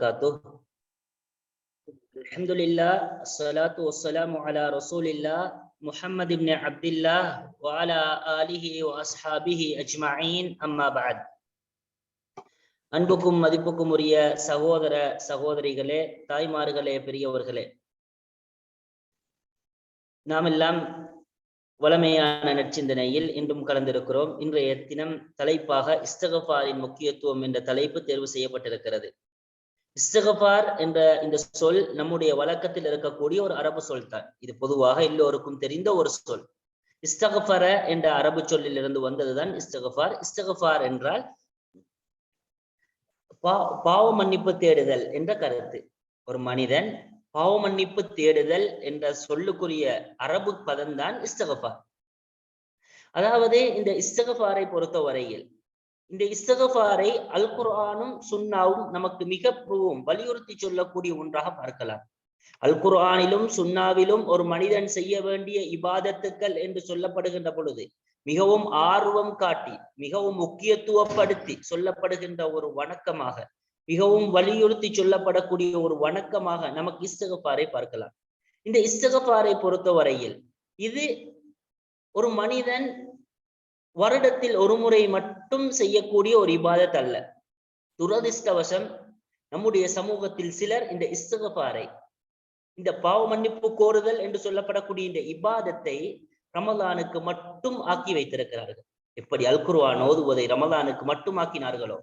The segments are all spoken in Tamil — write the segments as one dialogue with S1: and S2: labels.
S1: wabarakatuh. Alhamdulillah, assalatu wassalamu ala rasulillah Muhammad ibn Abdullah wa ala alihi wa ashabihi ajma'in அன்புக்கும் மதிப்புக்கும் உரிய சகோதர சகோதரிகளே தாய்மார்களே பெரியவர்களே நாமெல்லாம் வளமையான நற்சிந்தனையில் இன்றும் கலந்திருக்கிறோம். இன்றைய தினம் தலைப்பாக இஸ்தகபாரின் முக்கியத்துவம் என்ற தலைப்பு தேர்வு செய்யப்பட்டிருக்கிறது. இஸ்தகபார் என்ற இந்த சொல் நம்முடைய வழக்கத்தில் இருக்கக்கூடிய ஒரு அரபு சொல் தான். இது பொதுவாக எல்லோருக்கும் தெரிந்த ஒரு சொல். இஸ்தகஃபர என்ற அரபு சொல்லில் இருந்து வந்ததுதான் இஸ்தகஃபார். இஸ்தகஃபார் என்றால் பா பாவ மன்னிப்பு தேடுதல் என்ற கருத்து. ஒரு மனிதன் பாவ மன்னிப்பு தேடுதல் என்ற சொல்லுக்குரிய அரபு பதம்தான் இஸ்தகஃபார். அதாவது இந்த இஸ்தகஃபாரை பொறுத்த வரையில் இந்த இஸ்தகஃபாரை அல் குர்ஆனும் சுன்னாவும் நமக்கு மிகவும் வலியுறுத்தி சொல்லக்கூடிய ஒன்றாக பார்க்கலாம். அல் குர்ஆனிலும் சுன்னாவிலும் ஒரு மனிதன் செய்ய வேண்டிய இபாதத்துக்கள் என்று சொல்லப்படுகின்ற பொழுது மிகவும் ஆர்வம் காட்டி மிகவும் முக்கியத்துவப்படுத்தி சொல்லப்படுகின்ற ஒரு வணக்கமாக மிகவும் வலியுறுத்தி சொல்லப்படக்கூடிய ஒரு வணக்கமாக நமக்கு இஸ்தகஃபாரை பார்க்கலாம். இந்த இஸ்தகஃபாரை பொறுத்தவரையில் இது ஒரு மனிதன் வருடத்தில் ஒரு முறை மட்டும் செய்யக்கூடிய ஒரு இபாதத் அல்ல. துரதிருஷ்டவசம் நம்முடைய சமூகத்தில் சிலர் இந்த இஸ்தகப்பாறை இந்த பாவ மன்னிப்பு கோருதல் என்று சொல்லப்படக்கூடிய இந்த இபாதத்தை ரமலானுக்கு மட்டும் ஆக்கி வைத்திருக்கிறார்கள். எப்படி அல்குர்வான் ஓதுவதை ரமலானுக்கு மட்டும் ஆக்கினார்களோ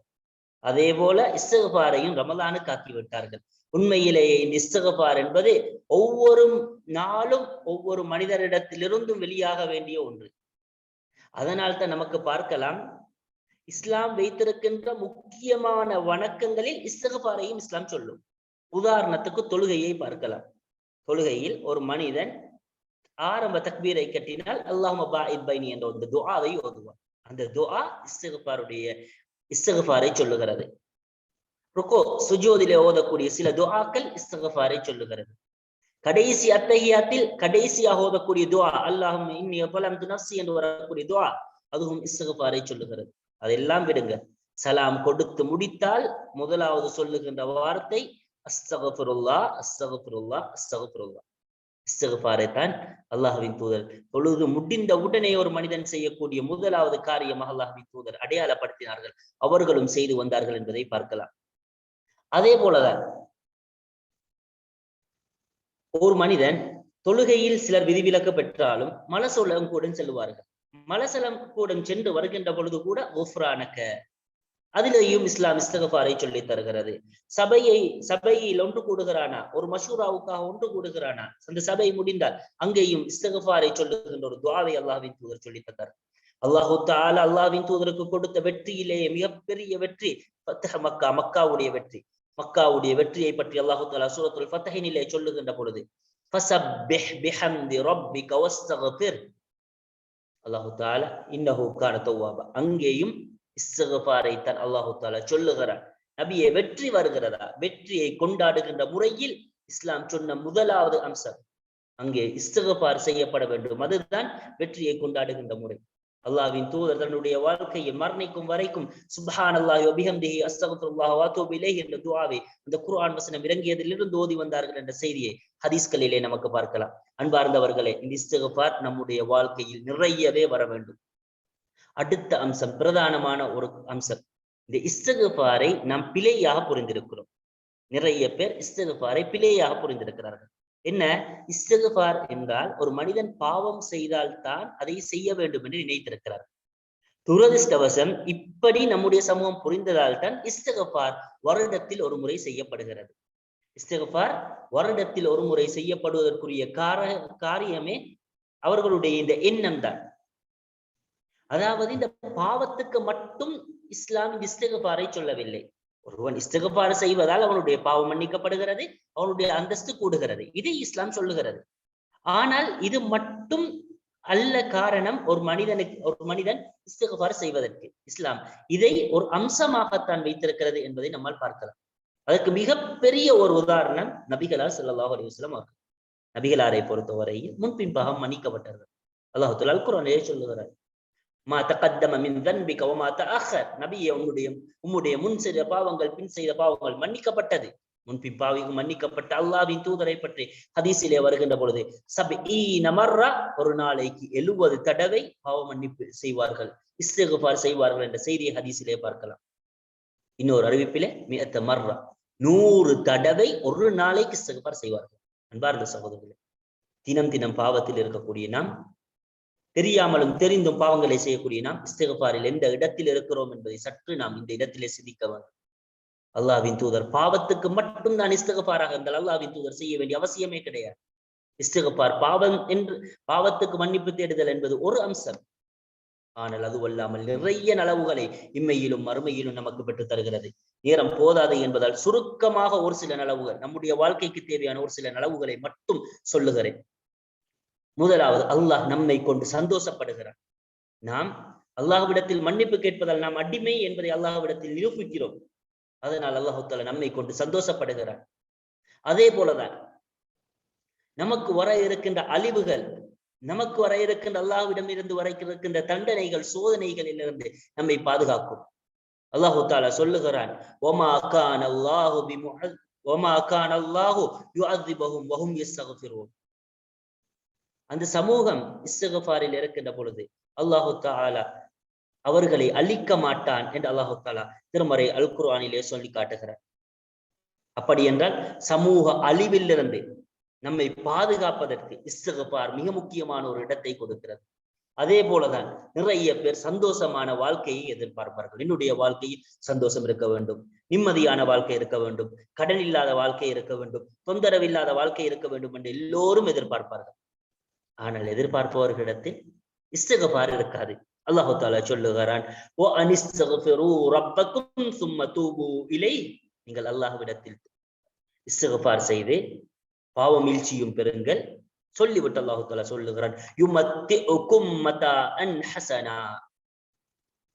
S1: அதே போல இஸ்தகபாரையும் ரமலானுக்கு ஆக்கி விட்டார்கள். உண்மையிலேயே இந்த இஸ்தகபார் என்பது ஒவ்வொரு நாளும் ஒவ்வொரு மனிதரிடத்திலிருந்தும் வெளியாக வேண்டிய ஒன்று. அதனால் தான் நமக்கு பார்க்கலாம். இஸ்லாம் வைத்திருக்கின்ற முக்கியமான வணக்கங்களில் இஸ்தகபாரையும் இஸ்லாம் சொல்லும். உதாரணத்துக்கு தொழுகையை பார்க்கலாம். தொழுகையில் ஒரு மனிதன் ஆரம்ப தக்பீரை கட்டினால் அல்லாஹ் பைனி என்ற அந்த துஆவை ஓதுவார் அந்த துஆ இஸ்தகபாருடைய இஸ்தகபாரை சொல்லுகிறது. ருக்கோ சுஜோதிலே ஓதக்கூடிய சில துஆக்கள் இஸ்தகபாரை சொல்லுகிறது. கடைசி அத்தகையாத்தில் கடைசியாக ஓதக்கூடிய துவா. அல்லாஹும் இன்னி பலம் நஃப்சி என்று வரக்கூடிய துவா. அதுவும் இஸ்தகபாரை சொல்லுகிறது. அதெல்லாம் விடுங்க. சலாம் கொடுத்து முடித்தால் முதலாவது சொல்லுகின்ற வார்த்தை அஸ்தகபுருல்லா அஸ்தகபுருல்லா அஸ்தகபுருல்லா இஸ்தகபாரை தான் அல்லாஹுவின் தூதர். தொழுது முடிந்த உடனே ஒரு மனிதன் செய்யக்கூடிய முதலாவது காரியமாக அல்லாஹுவின் தூதர் அடையாளப்படுத்தினார்கள். அவர்களும் செய்து வந்தார்கள் என்பதை பார்க்கலாம். அதே போலதான் ஒரு மனிதன் தொழுகையில் சிலர் விதிவிலக்கு பெற்றாலும் மலசோலம் கூட செல்வார்கள் மலசலம் கூட சென்று வருகின்ற பொழுது கூட ஒஃப்ரானக்க அதிலேயும் இஸ்லாம் இஸ்தகபாரை சொல்லி தருகிறது. சபையை சபையில் ஒன்று கூடுகிறானா? ஒரு மஷூராவுக்காக ஒன்று கூடுகிறானா? அந்த சபை முடிந்தால் அங்கேயும் இஸ்தகபாரை சொல்லுகின்ற ஒரு துவாவை அல்லாஹ்வின் தூதர் சொல்லி தந்தார். அல்லாஹு தால அல்லாஹ்வின் தூதருக்கு கொடுத்த வெற்றியிலேயே மிகப்பெரிய வெற்றி. பத்தக மக்கா மக்காவுடைய வெற்றி. மக்காவுடைய வெற்றியை பற்றி அல்லாஹு தாலா சூரத்துல் ஃபத்தஹினிலே சொல்லுகின்ற பொழுது ஃபஸப்பிஹ் பிஹம்தி ரப்பிக வஸ்தக்ஃபிர் அல்லாஹு தாலா இன்னஹு கான தவ்வாபா அங்கேயும் இஸ்தகபாரை தான் அல்லாஹு தாலா சொல்லுகிறார் நபியை வெற்றி வருகிறதா? வெற்றியை கொண்டாடுகின்ற முறையில் இஸ்லாம் சொன்ன முதலாவது அம்சம். அங்கே இஸ்தகபார் செய்யப்பட வேண்டும். அதுதான் வெற்றியை கொண்டாடுகின்ற முறை. அல்லாவின் தூதர் தன்னுடைய வாழ்க்கையை மரணிக்கும் வரைக்கும் சுபஹான் அல்லாஹ் அபிஹம்திஹி அஸ்தகுல்லாஹ் வாத்தோபிலே என்ற துவாவை அந்த குர்ஆன் வசனம் இறங்கியதிலிருந்து ஓதி வந்தார்கள் என்ற செய்தியை ஹதீஸ்களிலே நமக்கு பார்க்கலாம். அன்பார்ந்தவர்களே இந்த இஸ்தகபார் நம்முடைய வாழ்க்கையில் நிறையவே வர வேண்டும். அடுத்த அம்சம் பிரதானமான ஒரு அம்சம். இந்த இஸ்தகபாரை நாம் பிழையாக புரிந்திருக்கிறோம். நிறைய பேர் இஸ்தகபாரை பிழையாக புரிந்திருக்கிறார்கள். என்ன? இஸ்தகுபார் என்றால் ஒரு மனிதன் பாவம் செய்தால் தான் அதை செய்ய வேண்டும் என்று நினைத்திருக்கிறார். துரதிருஷ்டவசம் இப்படி நம்முடைய சமூகம் புரிந்ததால் தான் இஸ்தகபார் வருடத்தில் ஒரு முறை செய்யப்படுகிறது. இஸ்தகபார் வருடத்தில் ஒரு முறை செய்யப்படுவதற்குரிய கார காரியமே அவர்களுடைய இந்த எண்ணம் தான் அதாவது இந்த பாவத்துக்கு மட்டும் இஸ்லாம் இஸ்தகபாரை சொல்லவில்லை. ஒருவன் இஸ்தகபாறு செய்வதால் அவனுடைய பாவம் மன்னிக்கப்படுகிறது அவனுடைய அந்தஸ்து கூடுகிறது. இதை இஸ்லாம் சொல்லுகிறது. ஆனால் இது மட்டும் அல்ல காரணம் ஒரு மனிதனுக்கு ஒரு மனிதன் இஸ்தகபார் செய்வதற்கு. இஸ்லாம் இதை ஒரு அம்சமாகத்தான் வைத்திருக்கிறது என்பதை நம்மால் பார்க்கலாம். அதற்கு மிகப்பெரிய ஒரு உதாரணம் நபிகளார் ஸல்லல்லாஹு அலிவஸ்லாம் அவர்கள். நபிகளாரை பொறுத்தவரையில் முன்பின்பாக மன்னிக்கப்பட்டார்கள் அல்லாஹ் அல் சொல்லுகிறார். மா தகத்தம மின் தன்பிக வமா தஅஹர். நபியே உன்னுடைய உம்முடைய முன் செய்த பாவங்கள் பின் செய்த பாவங்கள் மன்னிக்கப்பட்டது. முன்பின் பாவிக்கு மன்னிக்கப்பட்ட அல்லாவின் தூதரை பற்றி ஹதீசிலே வருகின்ற பொழுது சப் ஈ நமர்ரா ஒரு நாளைக்கு எழுபது தடவை பாவ மன்னிப்பு செய்வார்கள். இஸ்தகுபார் செய்வார்கள் என்ற செய்தியை ஹதீசிலே பார்க்கலாம். இன்னொரு அறிவிப்பிலே மியத்த மர்ரா நூறு தடவை ஒரு நாளைக்கு இஸ்தகுபார் செய்வார்கள். அன்பார்ந்த சகோதரர்களே தினம் தினம் பாவத்தில் இருக்கக்கூடிய நாம் தெரியாமலும் தெரிந்தும் பாவங்களை செய்யக்கூடிய நாம் இஸ்திகபாரில் எந்த இடத்தில் இருக்கிறோம் என்பதை சற்று நாம் இந்த இடத்திலே சிந்திக்க வேண்டும். அல்லாவின் தூதர் பாவத்துக்கு மட்டும் தான் இஸ்திகபாராக இருந்தால் அல்லாவின் தூதர் செய்ய வேண்டிய அவசியமே கிடையாது. இஸ்திகபார் பாவம் என்று பாவத்துக்கு மன்னிப்பு தேடுதல் என்பது ஒரு அம்சம். ஆனால் அதுவல்லாமல் நிறைய நலவுகளை இம்மையிலும் மறுமையிலும் நமக்கு பெற்றுத் தருகிறது. நேரம் போதாது என்பதால் சுருக்கமாக ஒரு சில நலவுகள் நம்முடைய வாழ்க்கைக்கு தேவையான ஒரு சில நலவுகளை மட்டும் சொல்லுகிறேன். முதலாவது அல்லாஹ் நம்மை கொண்டு சந்தோஷப்படுகிறார் நாம் அல்லாஹ்விடத்தில் மன்னிப்பு கேட்பதால் நாம் அடிமை என்பதை அல்லாஹ்விடத்தில் நிரூபிக்கிறோம். அதனால் அல்லாஹால நம்மை கொண்டு சந்தோஷப்படுகிறார் அதே போலதான் நமக்கு வர இருக்கின்ற அழிவுகள் நமக்கு வர இருக்கின்ற அல்லாஹ்விடம் இருந்து வர இருக்கின்ற தண்டனைகள் சோதனைகளில் இருந்து நம்மை பாதுகாக்கும். அல்லாஹு தாலா சொல்லுகிறான் ஒமா கான் அல்லாஹு ஒமா கான் அல்லாஹு யுஅதிபஹும் வஹும் யஸ்தக்ஃபிரூன் அந்த சமூகம் இஸ்ஸகஃபாரில் இருக்கின்ற பொழுது அல்லாஹு தாலா அவர்களை அழிக்க மாட்டான் என்று அல்லாஹு தாலா திருமறை அல் குர்ஆனிலே சொல்லி காட்டுகிறார். அப்படி என்றால் சமூக அழிவிலிருந்து நம்மை பாதுகாப்பதற்கு இஸ்ஸகஃபார் மிக முக்கியமான ஒரு இடத்தை கொடுக்கிறது. அதே போலதான் நிறைய பேர் சந்தோஷமான வாழ்க்கையை எதிர்பார்ப்பார்கள். என்னுடைய வாழ்க்கையில் சந்தோஷம் இருக்க வேண்டும் நிம்மதியான வாழ்க்கை இருக்க வேண்டும் கடன் இல்லாத வாழ்க்கை இருக்க வேண்டும் தொந்தரவில்லாத வாழ்க்கை இருக்க வேண்டும் என்று எல்லோரும் எதிர்பார்ப்பார்கள். ஆனால் எதிர்பார்ப்பவர்களிடத்தில் இஸ்தகபார் இருக்காது. அல்லாஹு தாலா சொல்லுகிறான் ஓ அனிஸ்தகஃபிரு ரப்பக்கும் சும்ம தூபு இலை. நீங்கள் அல்லாஹ்விடத்தில் இஸ்தகபார் செய்து பாவ மீழ்ச்சியும் பெறுங்கள். சொல்லிவிட்டு அல்லாஹு தாலா சொல்லுகிறான்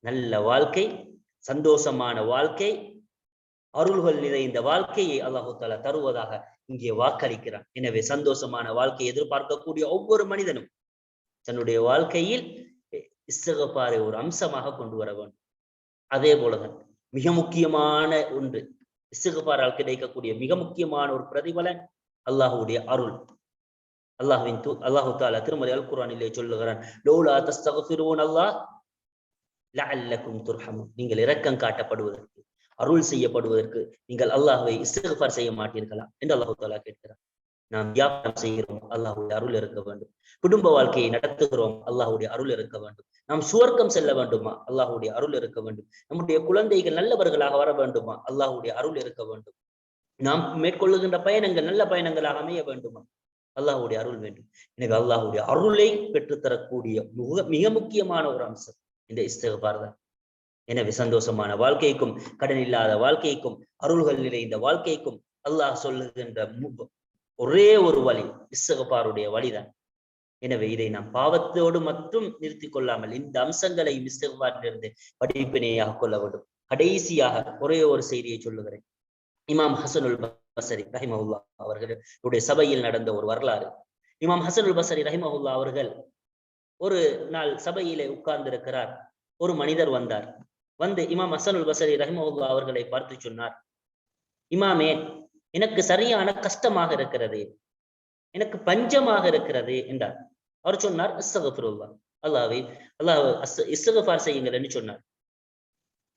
S1: நல்ல வாழ்க்கை சந்தோஷமான வாழ்க்கை அருள்கள் நிறைந்த வாழ்க்கையை அல்லாஹு தாலா தருவதாக இங்கே வாக்களிக்கிறான். எனவே சந்தோஷமான வாழ்க்கையை எதிர்பார்க்கக்கூடிய ஒவ்வொரு மனிதனும் தன்னுடைய வாழ்க்கையில் இஸ்தகப்பாரை ஒரு அம்சமாக கொண்டு வர வேண்டும். அதே போலதான் மிக முக்கியமான ஒன்று இஸ்தகப்பாரால் கிடைக்கக்கூடிய மிக முக்கியமான ஒரு பிரதிபலன் அல்லாஹுடைய அருள். அல்லாஹுவின் தூ அல்லாஹு தாலா திருமதி அல் குரானிலே சொல்லுகிறான் லோலா தஸ்தகஃபிரூன் அல்லாஹ் லஅல்லக்கும் துர்ஹமும் நீங்கள் இரக்கம் காட்டப்படுவதற்கு அருள் செய்யப்படுவதற்கு நீங்கள் அல்லாஹுவை இஸ்திகபார் செய்ய மாட்டீர்களா என்று அல்லாஹு தாலா கேட்கிறார். நாம் வியாபாரம் செய்கிறோம்? அல்லாஹுடைய அருள் இருக்க வேண்டும். குடும்ப வாழ்க்கையை நடத்துகிறோம். அல்லாஹுடைய அருள் இருக்க வேண்டும். நாம் சுவர்க்கம் செல்ல வேண்டுமா? அல்லாஹுடைய அருள் இருக்க வேண்டும். நம்முடைய குழந்தைகள் நல்லவர்களாக வர வேண்டுமா? அல்லாஹுடைய அருள் இருக்க வேண்டும். நாம் மேற்கொள்ளுகின்ற பயணங்கள் நல்ல பயணங்களாக அமைய வேண்டுமா? அல்லாஹுடைய அருள் வேண்டும். எனவே அல்லாஹுடைய அருளை பெற்றுத்தரக்கூடிய மிக மிக முக்கியமான ஒரு அம்சம் இந்த இஸ்தகபார் தான். எனவே சந்தோஷமான வாழ்க்கைக்கும் கடன் இல்லாத வாழ்க்கைக்கும் அருள்கள் நிறைந்த வாழ்க்கைக்கும் அல்லாஹ் சொல்லுகின்ற ஒரே ஒரு வழி இஸ்தகபாருடைய வழிதான். எனவே இதை நாம் பாவத்தோடு மட்டும் நிறுத்தி கொள்ளாமல் இந்த அம்சங்களை இஸ்தகபாரிலிருந்து படிப்பினையாக கொள்ள வேண்டும். கடைசியாக ஒரே ஒரு செய்தியை சொல்லுகிறேன். இமாம் ஹசனுல் பசரி ரஹிமஹுல்லா அவர்களுடைய சபையில் நடந்த ஒரு வரலாறு. இமாம் ஹசனுல் பசரி ரஹிமஹுல்லா அவர்கள் ஒரு நாள் சபையிலே உட்கார்ந்திருக்கிறார். ஒரு மனிதர் வந்தார். வந்து இமாம் ஹசனுல் பசரி ரஹிமஹுல்லா அவர்களை பார்த்து சொன்னார். இமாமே எனக்கு சரியான கஷ்டமாக இருக்கிறது. எனக்கு பஞ்சமாக இருக்கிறது என்றார். அவர் சொன்னார் இஸ்தகஃபிருல்லா அல்லாவை அல்லாஹ் இஸ்தகஃபார் செய்யுங்கள் என்று சொன்னார்.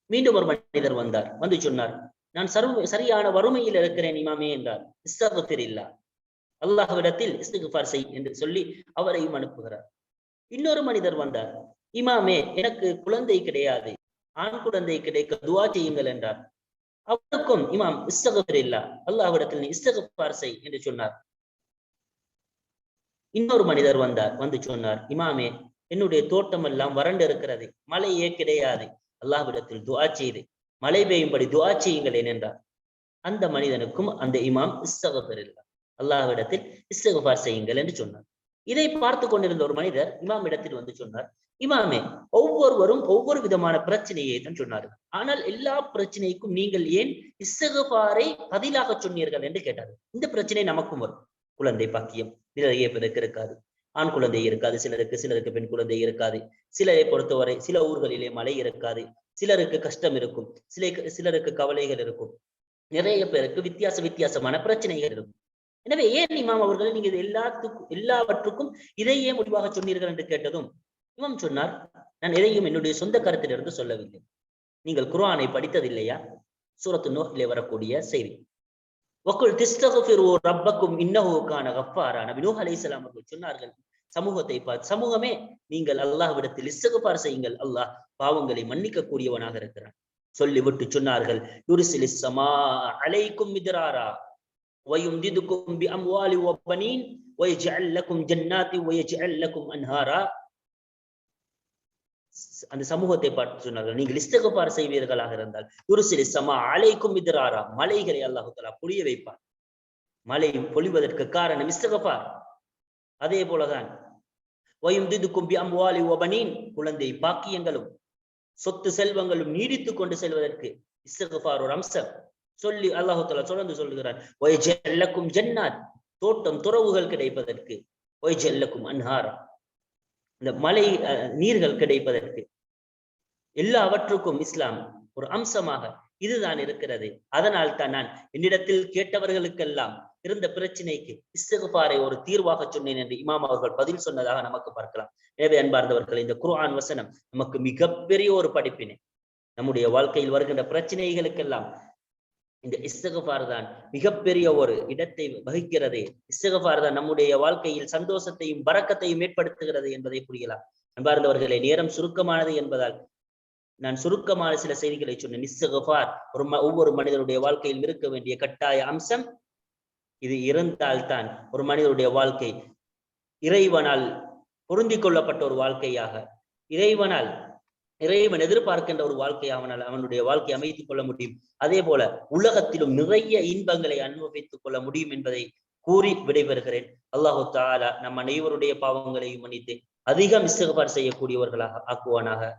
S1: மீண்டும் ஒரு மனிதர் வந்தார். வந்து சொன்னார் நான் சர்வ சரியான வறுமையில் இருக்கிறேன் இமாமே என்றார். இஸ்தகஃபிர் இல்லா அல்லாஹ்விடத்தில் இஸ்தகஃபார் செய் என்று சொல்லி அவரையும் அனுப்புகிறார். இன்னொரு மனிதர் வந்தார். இமாமே எனக்கு குழந்தை கிடையாது. ஆண் குழந்தை கிடைக்க துவா செய்யுங்கள் என்றார். அவருக்கும் இமாம் இஸ்தகபர் இல்லா அல்லாஹ்விடத்தில் நீ இஸ்தகபார் செய் என்று சொன்னார். இன்னொரு மனிதர் வந்தார் வந்து சொன்னார் இமாமே என்னுடைய தோட்டம் எல்லாம் வறண்டு இருக்கிறது மழையே கிடையாது அல்லாஹ்விடத்தில் துவா செய்து மழை பெய்யும்படி துவா செய்யுங்களேன் என்றார். அந்த மனிதனுக்கும் அந்த இமாம் இஸ்தகபர் இல்லா அல்லாஹ்விடத்தில் இஸ்தகபார் செய்யுங்கள் என்று சொன்னார். இதை பார்த்து கொண்டிருந்த ஒரு மனிதர் இமாம் இடத்தில் வந்து சொன்னார் இமாமே ஒவ்வொருவரும் ஒவ்வொரு விதமான பிரச்சனையை தான் சொன்னார் ஆனால் எல்லா பிரச்சனைக்கும் நீங்கள் ஏன் இசகுபாரை பதிலாக சொன்னீர்கள்? என்று கேட்டார். இந்த பிரச்சனை நமக்கும் வரும். குழந்தை பாக்கியம் நிறைய பேருக்கு இருக்காது. ஆண் குழந்தை இருக்காது சிலருக்கு சிலருக்கு பெண் குழந்தை இருக்காது. சிலரை பொறுத்தவரை சில ஊர்களிலே மழை இருக்காது சிலருக்கு கஷ்டம் இருக்கும் சில சிலருக்கு கவலைகள் இருக்கும். நிறைய பேருக்கு வித்தியாச வித்தியாசமான பிரச்சனைகள் இருக்கும். எனவே ஏன் இமாம் அவர்கள் நீங்க இது எல்லாத்துக்கும் எல்லாவற்றுக்கும் இதையே முடிவாக சொன்னீர்கள் என்று கேட்டதும் இமாம் சொன்னார் நான் எதையும் என்னுடைய சொந்த கருத்திலிருந்து சொல்லவில்லை. நீங்கள் குர்ஆனை படித்ததில்லையா? சூரத்து நோக்கிலே வரக்கூடிய செய்தி. ஒக்குள் திஸ்தகுஃபிரு ரப்பக்கும் இன்னஹு கான கஃபாரா நபி நூஹ் அவர்கள் சொன்னார்கள் சமூகத்தை பார்த்து சமூகமே நீங்கள் அல்லாஹ்விடத்தில் இஸ்தகுஃபார் செய்யுங்கள். அல்லாஹ் பாவங்களை மன்னிக்க கூடியவனாக இருக்கிறான். சொல்லிவிட்டு சொன்னார்கள் யுரிசிலிஸ் சமா அலைக்கும் மிதிராரா. ويمددكم بأموال وبنين ويجعل لكم جنات ويجعل لكم أنهارا அந்த சமூகத்தை பார்த்து சொன்னார்கள் நீங்கள் இஸ்தகபார் செய்வீர்களாக இருந்தால் யுருசிலி சமா அலைக்கும் மிதராரா மலைகளை அல்லாஹு தலா பொழிய வைப்பார் மழை பொழிவதற்கு காரணம் இஸ்தகபார் அதே போலதான் வயும் திதுக்கும் பி அம்வாலி ஒபனீன் குழந்தை பாக்கியங்களும் சொத்து செல்வங்களும் நீடித்துக் கொண்டு செல்வதற்கு இஸ்தகபார் ஒரு அம்சம் சொல்லி அல்லாஹு தலா தொடர்ந்து சொல்லுகிறார். ஒய் ஜெல்லக்கும் ஜன்னாத். தோட்டம் துறவுகள் கிடைப்பதற்கு. ஒய் ஜெல்லக்கும் அன்ஹாரா. இந்த மலை அஹ், நீர்கள் கிடைப்பதற்கு. எல்லாவற்றுக்கும் இஸ்லாம் ஒரு அம்சமாக இதுதான் இருக்கிறது. அதனால் தான் நான் என்னிடத்தில் கேட்டவர்களுக்கெல்லாம் இருந்த பிரச்சனைக்கு இஸ்திகுபாரை ஒரு தீர்வாக சொன்னேன் என்று இமாம் அவர்கள் பதில் சொன்னதாக நமக்கு பார்க்கலாம். எனவே அன்பார்ந்தவர்கள் இந்த குர்ஆன் வசனம் நமக்கு மிகப்பெரிய ஒரு படிப்பினை நம்முடைய வாழ்க்கையில் வருகின்ற பிரச்சனைகளுக்கெல்லாம் இந்த இஸ்தகபார் தான் மிகப்பெரிய ஒரு இடத்தை வகிக்கிறது. இஸ்தகபார் தான் நம்முடைய வாழ்க்கையில் சந்தோஷத்தையும் பறக்கத்தையும் ஏற்படுத்துகிறது என்பதை புரியலாம். அன்பார்ந்தவர்களே நேரம் சுருக்கமானது என்பதால் நான் சுருக்கமான சில செய்திகளை சொன்னேன். இஸ்தகபார் ஒரு ம- ஒவ்வொரு மனிதனுடைய வாழ்க்கையில் இருக்க வேண்டிய கட்டாய அம்சம் இது இருந்தால்தான் ஒரு மனிதனுடைய வாழ்க்கை இறைவனால் பொருந்தி கொள்ளப்பட்ட ஒரு வாழ்க்கையாக. இறைவனால் இறைவன் எதிர்பார்க்கின்ற ஒரு வாழ்க்கை அவனால் அவனுடைய வாழ்க்கை அமைத்துக் கொள்ள முடியும். அதே போல உலகத்திலும் நிறைய இன்பங்களை அனுபவித்துக் கொள்ள முடியும் என்பதை கூறி விடைபெறுகிறேன். அல்லாஹு தாலா நம் அனைவருடைய பாவங்களையும் மன்னித்து அதிகம் இஸ்திகபார் செய்யக்கூடியவர்களாக ஆக்குவானாக.